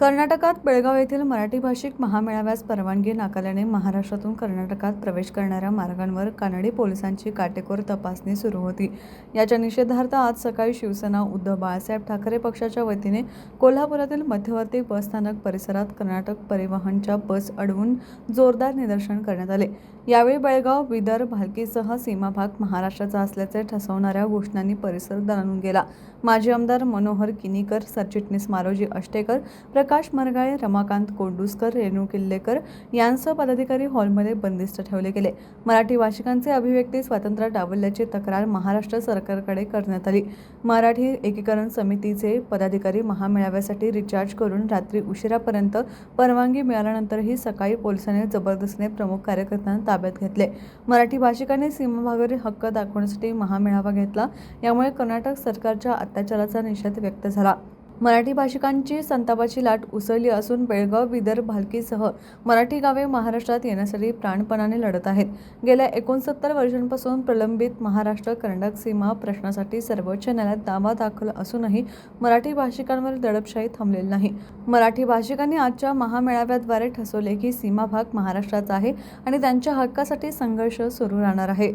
कर्नाटकात बेळगाव येथील मराठी भाषिक महामेळाव्यास परवानगी नाकारल्याने महाराष्ट्रातून कर्नाटकात प्रवेश करणाऱ्या मार्गांवर कानडी पोलिसांची काटेकोर तपासणी सुरू होती. याच्या निषेधार्थ आज सकाळी शिवसेना उद्धव बाळासाहेब ठाकरे पक्षाच्या वतीने कोल्हापुरातील मध्यवर्ती बसस्थानक परिसरात कर्नाटक परिवहनच्या बस अडवून जोरदार निदर्शन करण्यात आले. यावेळी बेळगाव बिदर भालकीसह सीमाभाग महाराष्ट्राचा असल्याचे ठसवणाऱ्या घोषणांनी परिसर दणाणून गेला. माजी आमदार मनोहर किनीकर सरचिटणीस मारोजी अष्टेकर प्रकाश मरगाळे रमाकांत कोंडुसकर रेणू किल्लेकर यांसह पदाधिकारी हॉलमध्ये बंदिस्त ठेवले गेले. मराठी भाषिकांचे अभिव्यक्ती स्वातंत्र्य डावलल्याची तक्रार महाराष्ट्र सरकारकडे करण्यात आली. मराठी एकीकरण समितीचे पदाधिकारी महामेळाव्यासाठी रिचार्ज करून रात्री उशिरापर्यंत परवानगी मिळाल्यानंतरही सकाळी पोलिसांनी जबरदस्तीने प्रमुख कार्यकर्त्यांना ताब्यात घेतले. मराठी भाषिकांनी सीमाभागावरील हक्क दाखवण्यासाठी महामेळावा घेतला यामुळे कर्नाटक सरकारच्या अत्याचाराचा निषेध व्यक्त झाला. मराठी भाषिकांची संतापाची लाट उसळली असून बेळगाव बिदर भालकीसह मराठी गावे महाराष्ट्रात येण्यासाठी प्राणपणाने लढत आहेत. गेल्या एकोणसत्तर वर्षांपासून प्रलंबित महाराष्ट्र कर्नाटक सीमा प्रश्नासाठी सर्वोच्च न्यायालयात दावा दाखल असूनही मराठी भाषिकांवर दडपशाही थांबलेली नाही. मराठी भाषिकांनी आजच्या महामेळाव्याद्वारे ठसवले की सीमा भाग महाराष्ट्राचा आहे आणि त्यांच्या हक्कासाठी संघर्ष सुरू राहणार आहे.